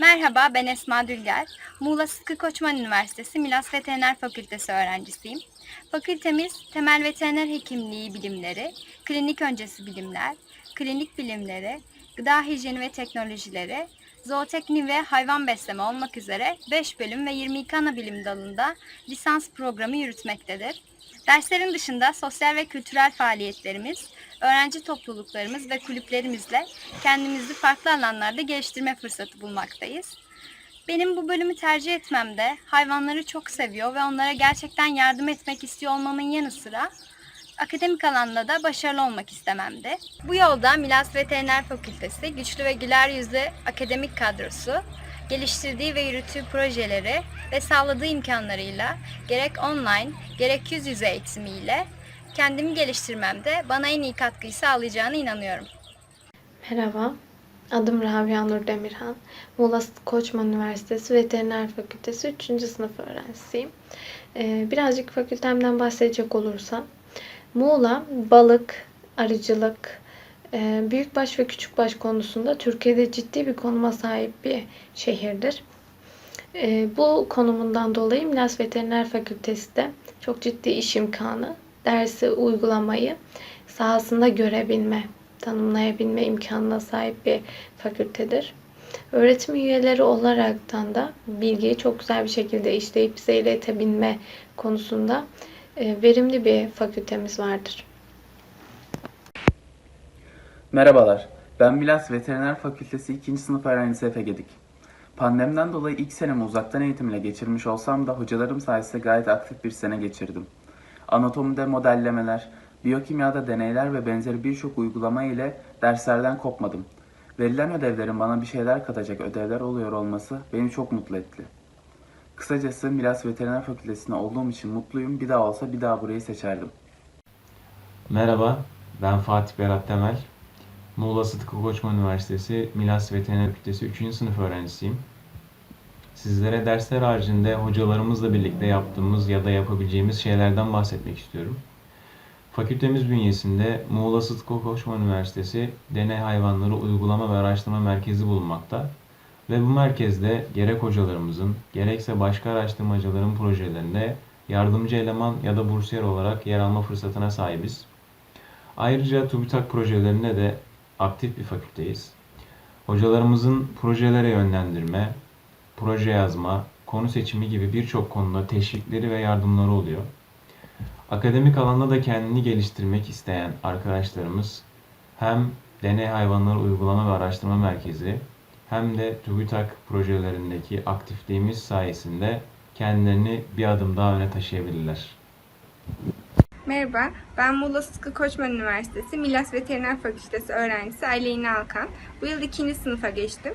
Merhaba, ben Esma Dülger. Muğla Sıtkı Koçman Üniversitesi Milas Veteriner Fakültesi öğrencisiyim. Fakültemiz temel veteriner hekimliği bilimleri, klinik öncesi bilimler, klinik bilimleri, gıda hijyeni ve teknolojileri, zootekni ve hayvan besleme olmak üzere 5 bölüm ve 22 ana bilim dalında lisans programı yürütmektedir. Derslerin dışında sosyal ve kültürel faaliyetlerimiz, öğrenci topluluklarımız ve kulüplerimizle kendimizi farklı alanlarda geliştirme fırsatı bulmaktayız. Benim bu bölümü tercih etmemde hayvanları çok seviyor ve onlara gerçekten yardım etmek istiyor olmamın yanı sıra akademik alanda da başarılı olmak istememdi. Bu yolda Milas Veteriner Fakültesi güçlü ve güler yüzlü akademik kadrosu, geliştirdiği ve yürüttüğü projeleri ve sağladığı imkanlarıyla gerek online gerek yüz yüze eğitimiyle kendimi geliştirmemde bana en iyi katkıyı sağlayacağına inanıyorum. Merhaba, adım Rabia Nur Demirhan. Muğla Koçman Üniversitesi Veteriner Fakültesi 3. sınıf öğrencisiyim. Ee, birazcık fakültemden bahsedecek olursam, Muğla balık, arıcılık, e, büyükbaş ve küçükbaş konusunda Türkiye'de ciddi bir konuma sahip bir şehirdir. E, bu konumundan dolayı Milas Veteriner Fakültesi de çok ciddi iş imkanı, dersi uygulamayı sahasında görebilme, tanımlayabilme imkanına sahip bir fakültedir. Öğretim üyeleri olaraktan da bilgiyi çok güzel bir şekilde işleyip bize iletebilme konusunda e, verimli bir fakültemiz vardır. Merhabalar, ben Milas Veteriner Fakültesi 2. sınıf öğrencisi Efe Gedik. Pandemiden dolayı ilk senemi uzaktan eğitimle geçirmiş olsam da hocalarım sayesinde gayet aktif bir sene geçirdim. Anatomide modellemeler, biyokimyada deneyler ve benzeri birçok uygulama ile derslerden kopmadım. Verilen ödevlerin bana bir şeyler katacak ödevler oluyor olması beni çok mutlu etti. Kısacası Milas Veteriner Fakültesi'nde olduğum için mutluyum. Bir daha olsa bir daha burayı seçerdim. Merhaba, ben Fatih Berat Temel. Muğla Sıtkı Koçman Üniversitesi Milas Veteriner Fakültesi 3. sınıf öğrencisiyim. Sizlere dersler haricinde hocalarımızla birlikte yaptığımız ya da yapabileceğimiz şeylerden bahsetmek istiyorum. Fakültemiz bünyesinde Muğla Sıtkı Koçman Üniversitesi Deney Hayvanları Uygulama ve Araştırma Merkezi bulunmakta. Ve bu merkezde gerek hocalarımızın gerekse başka araştırmacıların projelerinde yardımcı eleman ya da bursiyer olarak yer alma fırsatına sahibiz. Ayrıca TÜBİTAK projelerinde de aktif bir fakülteyiz. Hocalarımızın projelere yönlendirme, proje yazma, konu seçimi gibi birçok konuda teşvikleri ve yardımları oluyor. Akademik alanda da kendini geliştirmek isteyen arkadaşlarımız hem Deney Hayvanları Uygulama ve Araştırma Merkezi hem de TÜBİTAK projelerindeki aktifliğimiz sayesinde kendilerini bir adım daha öne taşıyabilirler. Merhaba, ben Muğla Sıtkı Koçman Üniversitesi Milas Veteriner Fakültesi öğrencisi Aleyna Alkan. Bu yıl ikinci sınıfa geçtim.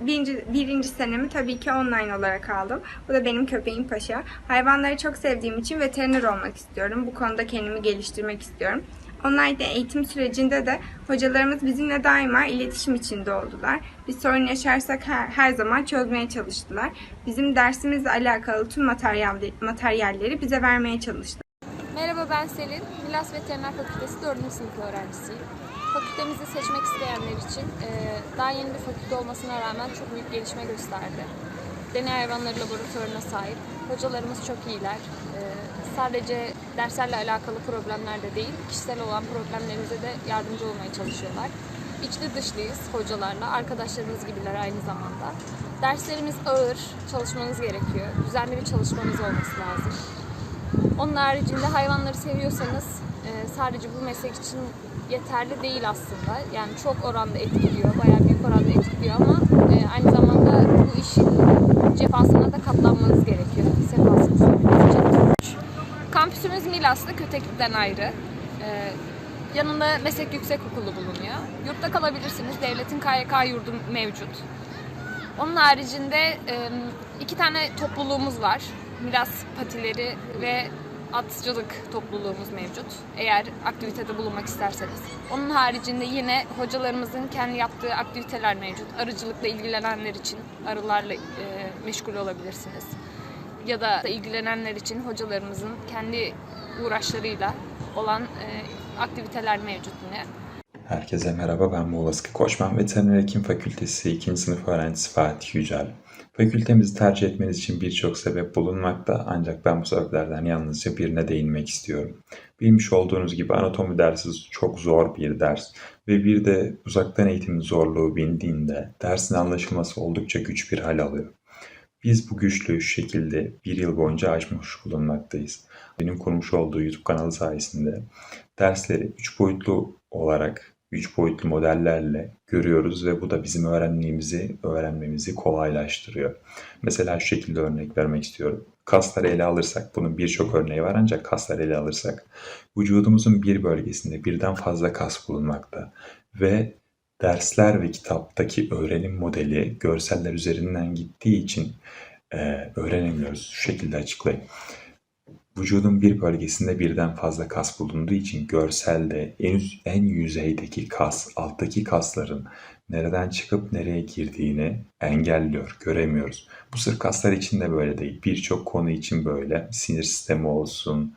Birinci, birinci senemi tabii ki online olarak aldım. Bu da benim köpeğim Paşa. Hayvanları çok sevdiğim için veteriner olmak istiyorum. Bu konuda kendimi geliştirmek istiyorum. Online eğitim sürecinde de hocalarımız bizimle daima iletişim içinde oldular. Bir sorun yaşarsak her, her zaman çözmeye çalıştılar. Bizim dersimizle alakalı tüm materyal, materyalleri bize vermeye çalıştılar. Merhaba ben Selin. Milas Veteriner Fakültesi 4. sınıf öğrencisiyim. Fakültemizi seçmek isteyenler için e, daha yeni bir fakülte olmasına rağmen çok büyük gelişme gösterdi. Deney hayvanları laboratuvarına sahip. Hocalarımız çok iyiler. E, sadece derslerle alakalı problemler de değil, kişisel olan problemlerimize de yardımcı olmaya çalışıyorlar. İçli dışlıyız hocalarla, arkadaşlarımız gibiler aynı zamanda. Derslerimiz ağır, çalışmanız gerekiyor. Düzenli bir çalışmanız olması lazım. Onun haricinde hayvanları seviyorsanız e, sadece bu meslek için yeterli değil aslında. Yani çok oranda etkiliyor, bayağı büyük oranda etkiliyor ama e, aynı zamanda bu işin cefasına da katlanmanız gerekiyor. Sefasını söylemeniz için. Kampüsümüz Milas'ta, Köteklik'ten ayrı. E, yanında meslek yüksek okulu bulunuyor. Yurtta kalabilirsiniz. Devletin KYK yurdu mevcut. Onun haricinde e, iki tane topluluğumuz var. Miras patileri ve atçılık topluluğumuz mevcut. Eğer aktivitede bulunmak isterseniz. Onun haricinde yine hocalarımızın kendi yaptığı aktiviteler mevcut. Arıcılıkla ilgilenenler için arılarla e, meşgul olabilirsiniz. Ya da ilgilenenler için hocalarımızın kendi uğraşlarıyla olan e, aktiviteler mevcut yine. Herkese merhaba, ben Muğla Sıkı Koçman Veteriner Hekim Fakültesi 2. sınıf öğrencisi Fatih Yücel. Fakültemizi tercih etmeniz için birçok sebep bulunmakta ancak ben bu sebeplerden yalnızca birine değinmek istiyorum. Bilmiş olduğunuz gibi anatomi dersi çok zor bir ders ve bir de uzaktan eğitimin zorluğu bindiğinde dersin anlaşılması oldukça güç bir hal alıyor. Biz bu güçlüğü şu şekilde bir yıl boyunca aşmış bulunmaktayız. Benim kurmuş olduğu YouTube kanalı sayesinde dersleri 3 boyutlu olarak 3 boyutlu modellerle görüyoruz ve bu da bizim öğrenmemizi, öğrenmemizi kolaylaştırıyor. Mesela şu şekilde örnek vermek istiyorum. Kasları ele alırsak, bunun birçok örneği var ancak kasları ele alırsak, vücudumuzun bir bölgesinde birden fazla kas bulunmakta ve dersler ve kitaptaki öğrenim modeli görseller üzerinden gittiği için e, öğrenemiyoruz. Şu şekilde açıklayayım. Vücudun bir bölgesinde birden fazla kas bulunduğu için görselde en, en yüzeydeki kas, alttaki kasların nereden çıkıp nereye girdiğini engelliyor, göremiyoruz. Bu sırf kaslar için de böyle değil. Birçok konu için böyle. Sinir sistemi olsun,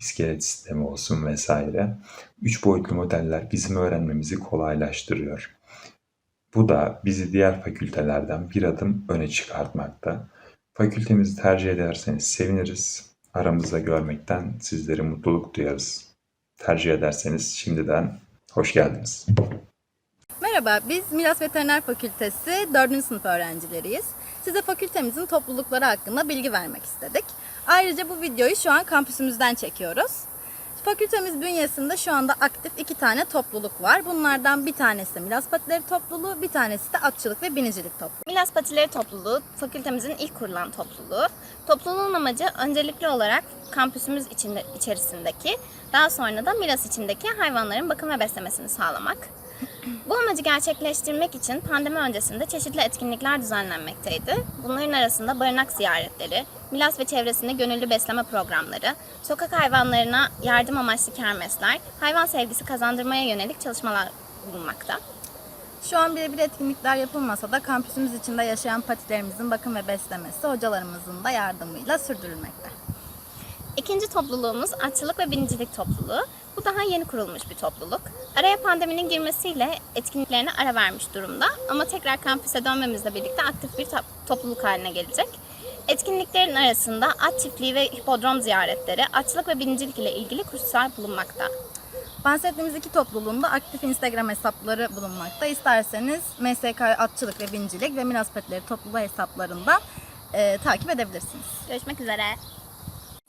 iskelet sistemi olsun vesaire. Üç boyutlu modeller bizim öğrenmemizi kolaylaştırıyor. Bu da bizi diğer fakültelerden bir adım öne çıkartmakta. Fakültemizi tercih ederseniz seviniriz. Aramızda görmekten sizleri mutluluk duyarız. Tercih ederseniz şimdiden hoş geldiniz. Merhaba, biz Milas Veteriner Fakültesi 4. sınıf öğrencileriyiz. Size fakültemizin toplulukları hakkında bilgi vermek istedik. Ayrıca bu videoyu şu an kampüsümüzden çekiyoruz. Fakültemiz bünyesinde şu anda aktif iki tane topluluk var. Bunlardan bir tanesi Milas Patileri topluluğu, bir tanesi de atçılık ve binicilik topluluğu. Milas Patileri topluluğu fakültemizin ilk kurulan topluluğu. Topluluğun amacı öncelikli olarak kampüsümüz içinde, içerisindeki, daha sonra da Milas içindeki hayvanların bakım ve beslemesini sağlamak. Bu amacı gerçekleştirmek için pandemi öncesinde çeşitli etkinlikler düzenlenmekteydi. Bunların arasında barınak ziyaretleri, Milas ve çevresinde gönüllü besleme programları, sokak hayvanlarına yardım amaçlı kermesler, hayvan sevgisi kazandırmaya yönelik çalışmalar bulunmakta. Şu an birebir etkinlikler yapılmasa da kampüsümüz içinde yaşayan patilerimizin bakım ve beslemesi hocalarımızın da yardımıyla sürdürülmekte. İkinci topluluğumuz atçılık ve binicilik topluluğu. Bu daha yeni kurulmuş bir topluluk. Araya pandeminin girmesiyle etkinliklerine ara vermiş durumda ama tekrar kampüse dönmemizle birlikte aktif bir to- topluluk haline gelecek. Etkinliklerin arasında at çiftliği ve hipodrom ziyaretleri, atçılık ve binicilik ile ilgili kurslar bulunmakta. Bahsettiğimiz iki topluluğun da aktif Instagram hesapları bulunmakta. İsterseniz MSK Atçılık ve Binicilik ve Milas Patileri topluluğu hesaplarından e, takip edebilirsiniz. Görüşmek üzere.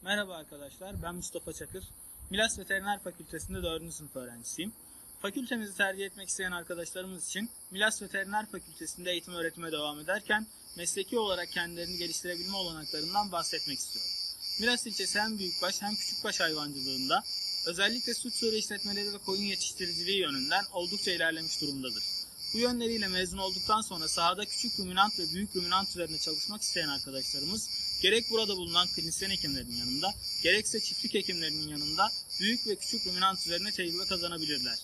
Merhaba arkadaşlar, ben Mustafa Çakır. Milas Veteriner Fakültesi'nde 4. sınıf öğrencisiyim. Fakültemizi tercih etmek isteyen arkadaşlarımız için Milas Veteriner Fakültesi'nde eğitim öğretime devam ederken mesleki olarak kendilerini geliştirebilme olanaklarından bahsetmek istiyorum. Milas ilçesi hem büyükbaş hem küçükbaş hayvancılığında özellikle süt sığırı işletmeleri ve koyun yetiştiriciliği yönünden oldukça ilerlemiş durumdadır. Bu yönleriyle mezun olduktan sonra sahada küçük ruminant ve büyük ruminant üzerine çalışmak isteyen arkadaşlarımız gerek burada bulunan klinisyen hekimlerin yanında gerekse çiftlik hekimlerinin yanında büyük ve küçük ruminant üzerine tecrübe kazanabilirler.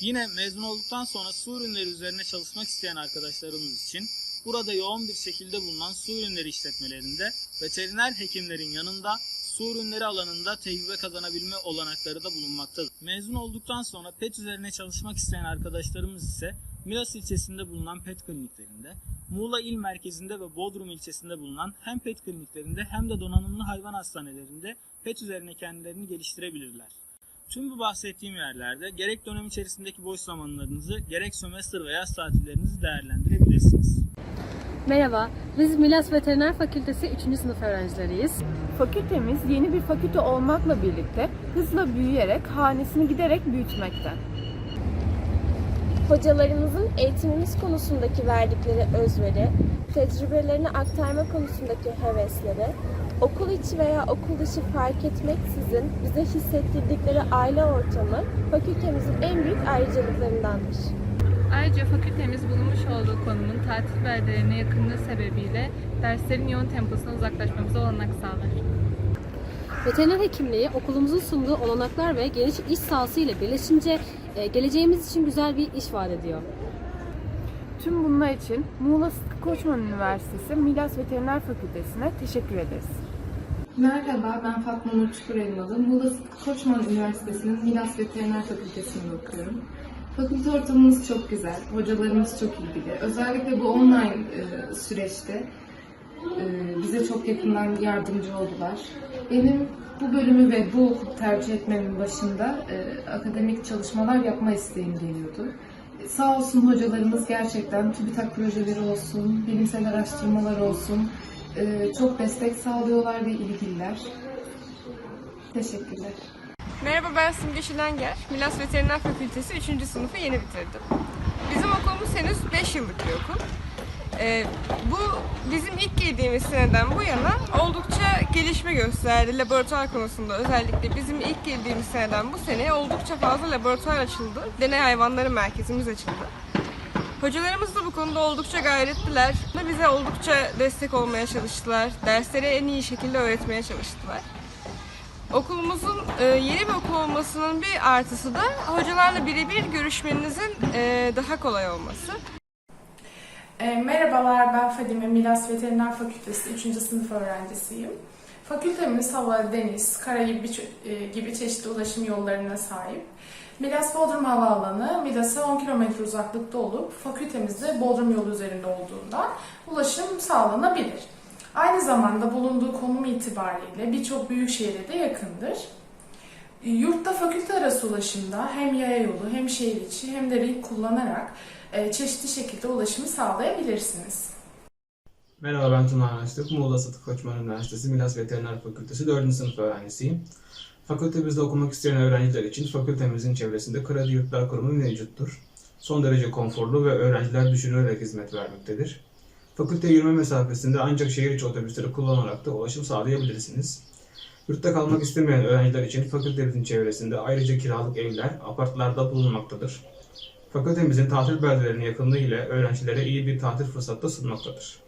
Yine mezun olduktan sonra su ürünleri üzerine çalışmak isteyen arkadaşlarımız için burada yoğun bir şekilde bulunan su ürünleri işletmelerinde veteriner hekimlerin yanında su ürünleri alanında tecrübe kazanabilme olanakları da bulunmaktadır. Mezun olduktan sonra pet üzerine çalışmak isteyen arkadaşlarımız ise Milas ilçesinde bulunan pet kliniklerinde, Muğla il merkezinde ve Bodrum ilçesinde bulunan hem pet kliniklerinde hem de donanımlı hayvan hastanelerinde pet üzerine kendilerini geliştirebilirler. Tüm bu bahsettiğim yerlerde gerek dönem içerisindeki boş zamanlarınızı gerek sömestr ve yaz tatillerinizi değerlendirebilirsiniz. Merhaba, biz Milas Veteriner Fakültesi 3. sınıf öğrencileriyiz. Fakültemiz yeni bir fakülte olmakla birlikte hızla büyüyerek hanesini giderek büyütmekte. Hocalarımızın eğitimimiz konusundaki verdikleri özveri, tecrübelerini aktarma konusundaki hevesleri, okul içi veya okul dışı fark etmeksizin bize hissettirdikleri aile ortamı fakültemizin en büyük ayrıcalıklarındandır. Ayrıca fakültemiz bulunmuş olduğu konumun tatil beldelerine yakınlığı sebebiyle derslerin yoğun temposundan uzaklaşmamıza olanak sağlar. Veteriner hekimliği okulumuzun sunduğu olanaklar ve geniş iş sahası ile birleşince e, geleceğimiz için güzel bir iş vaat ediyor. Tüm bunlar için Muğla Sıtkı Koçman Üniversitesi Milas Veteriner Fakültesi'ne teşekkür ederiz. Merhaba, ben Fatma Nur Çukurelmalı. Muğla Sıtkı Koçman Üniversitesi'nin Milas Veteriner Fakültesi'nde okuyorum. Fakülte ortamımız çok güzel, hocalarımız çok ilgili. Özellikle bu online e, süreçte e, bize çok yakından yardımcı oldular. Benim bu bölümü ve bu okulu tercih etmemin başında e, akademik çalışmalar yapma isteğim geliyordu. Sağ olsun hocalarımız gerçekten TÜBİTAK projeleri olsun, bilimsel araştırmalar olsun e, çok destek sağlıyorlar ve ilgililer. Teşekkürler. Merhaba ben Simge Şilenger. Milas Veteriner Fakültesi 3. sınıfı yeni bitirdim. Bizim okulumuz henüz 5 yıllık bir okul. Ee, bu bizim ilk girdiğimiz seneden bu yana oldukça gelişme gösterdi laboratuvar konusunda özellikle bizim ilk girdiğimiz seneden bu sene oldukça fazla laboratuvar açıldı. Deney hayvanları merkezimiz açıldı. Hocalarımız da bu konuda oldukça gayretliler. Bize oldukça destek olmaya çalıştılar. Dersleri en iyi şekilde öğretmeye çalıştılar. Okulumuzun e, yeni bir okul olmasının bir artısı da hocalarla birebir görüşmenizin e, daha kolay olması. E, merhabalar, ben Fadime Milas Veteriner Fakültesi 3. sınıf öğrencisiyim. Fakültemiz hava, deniz, kara gibi, gibi çeşitli ulaşım yollarına sahip. Milas Bodrum Havaalanı Milas'a 10 kilometre uzaklıkta olup fakültemiz de Bodrum yolu üzerinde olduğundan ulaşım sağlanabilir. Aynı zamanda bulunduğu konum itibariyle birçok büyük şehre de yakındır. Yurtta fakülte arası ulaşımda hem yaya yolu hem şehir içi hem de ring kullanarak e, çeşitli şekilde ulaşımı sağlayabilirsiniz. Merhaba ben Tuna Araştık. Muğla Satık Koçman Üniversitesi Milas Veteriner Fakültesi 4. sınıf öğrencisiyim. Fakültemizde okumak isteyen öğrenciler için fakültemizin çevresinde kredi yurtlar kurumu mevcuttur. Son derece konforlu ve öğrenciler düşünülerek hizmet vermektedir. Fakülte yürüme mesafesinde ancak şehir içi otobüsleri kullanarak da ulaşım sağlayabilirsiniz. Yurtta kalmak istemeyen öğrenciler için fakültemizin çevresinde ayrıca kiralık evler, apartlarda bulunmaktadır. Fakültemizin tatil beldelerine yakınlığı ile öğrencilere iyi bir tatil fırsatı sunmaktadır.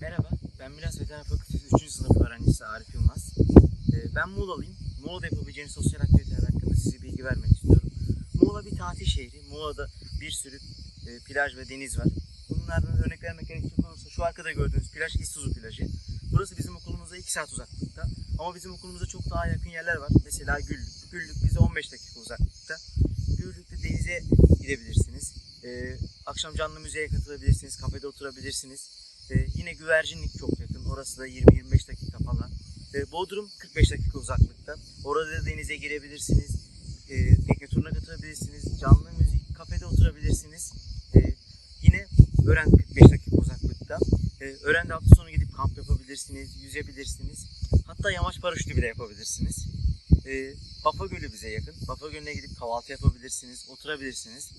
Merhaba, ben Milas Veteriner Fakültesi 3. sınıf öğrencisi Arif Yılmaz. Ee, ben Muğla'lıyım. Muğla'da yapabileceğiniz sosyal aktiviteler hakkında size bilgi vermek istiyorum. Muğla bir tatil şehri. Muğla'da bir sürü e, plaj ve deniz var. Bunlardan örnek vermek gerekecek olursa şu arkada gördüğünüz plaj İstuzu plajı. Burası bizim okulumuza 2 saat uzaklıkta. Ama bizim okulumuza çok daha yakın yerler var. Mesela Güllük. Güllük bize 15 dakika uzaklıkta. Güllük'te denize gidebilirsiniz. Ee, akşam canlı müzeye katılabilirsiniz. Kafede oturabilirsiniz. Ee, yine güvercinlik çok yakın. Orası da 20-25 dakika falan. Ee, Bodrum 45 dakika uzaklıkta. Orada da denize girebilirsiniz. Ee, tekne turuna katılabilirsiniz. Canlı müzik, kafede oturabilirsiniz. Ee, yine Ören 45 dakika uzaklıkta. Ören'de hafta sonu gidip kamp yapabilirsiniz, yüzebilirsiniz. Hatta yamaç paraşütü bile yapabilirsiniz. Ee, Bafa Gölü bize yakın. Bafa Gölü'ne gidip kahvaltı yapabilirsiniz, oturabilirsiniz.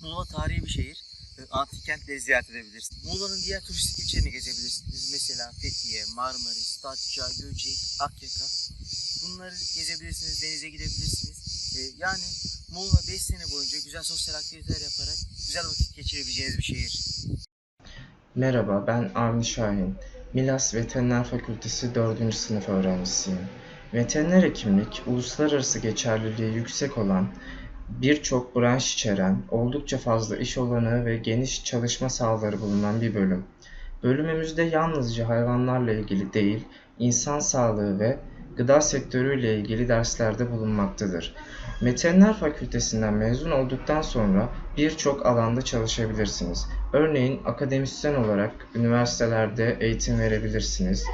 Muğla tarihi bir şehir. Ee, Antik kentleri ziyaret edebilirsiniz. Muğla'nın diğer turistik ilçelerini gezebilirsiniz. Mesela Fethiye, Marmaris, Datça, Göcek, Akyaka. Bunları gezebilirsiniz, denize gidebilirsiniz. Ee, yani Muğla 5 sene boyunca güzel sosyal aktiviteler yaparak güzel vakit geçirebileceğiniz bir şehir. Merhaba, ben Avni Şahin. Milas Veteriner Fakültesi 4. sınıf öğrencisiyim. Veteriner hekimlik, uluslararası geçerliliği yüksek olan, birçok branş içeren, oldukça fazla iş olanağı ve geniş çalışma sahaları bulunan bir bölüm. Bölümümüzde yalnızca hayvanlarla ilgili değil, insan sağlığı ve gıda sektörüyle ilgili derslerde bulunmaktadır. Veteriner Fakültesinden mezun olduktan sonra birçok alanda çalışabilirsiniz. Örneğin akademisyen olarak üniversitelerde eğitim verebilirsiniz.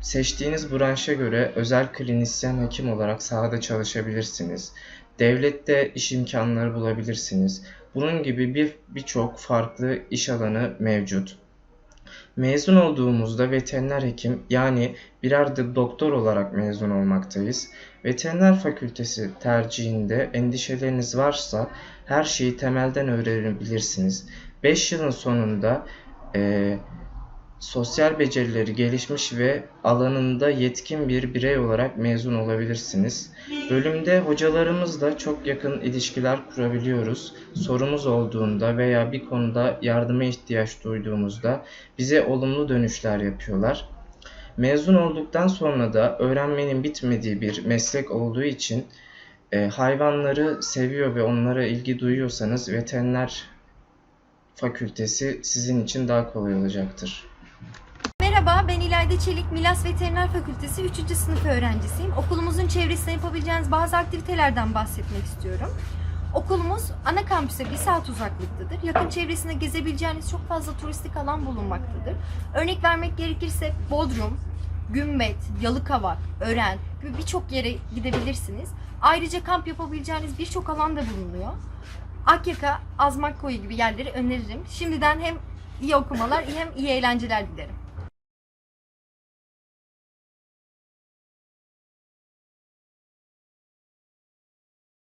Seçtiğiniz branşa göre özel klinisyen hekim olarak sahada çalışabilirsiniz. Devlette iş imkanları bulabilirsiniz. Bunun gibi bir birçok farklı iş alanı mevcut. Mezun olduğumuzda veteriner hekim yani birer de doktor olarak mezun olmaktayız. Veteriner fakültesi tercihinde endişeleriniz varsa her şeyi temelden öğrenebilirsiniz. 5 yılın sonunda eee, sosyal becerileri gelişmiş ve alanında yetkin bir birey olarak mezun olabilirsiniz. Bölümde hocalarımızla çok yakın ilişkiler kurabiliyoruz. Sorumuz olduğunda veya bir konuda yardıma ihtiyaç duyduğumuzda bize olumlu dönüşler yapıyorlar. Mezun olduktan sonra da öğrenmenin bitmediği bir meslek olduğu için e, hayvanları seviyor ve onlara ilgi duyuyorsanız veteriner fakültesi sizin için daha kolay olacaktır. İlayda Çelik, Milas Veteriner Fakültesi 3. sınıf öğrencisiyim. Okulumuzun çevresinde yapabileceğiniz bazı aktivitelerden bahsetmek istiyorum. Okulumuz ana kampüse bir saat uzaklıktadır. Yakın çevresinde gezebileceğiniz çok fazla turistik alan bulunmaktadır. Örnek vermek gerekirse Bodrum, Gümbet, Yalıkavak, Ören gibi birçok yere gidebilirsiniz. Ayrıca kamp yapabileceğiniz birçok alan da bulunuyor. Akyaka, Azmakkoyu gibi yerleri öneririm. Şimdiden hem iyi okumalar hem iyi eğlenceler dilerim.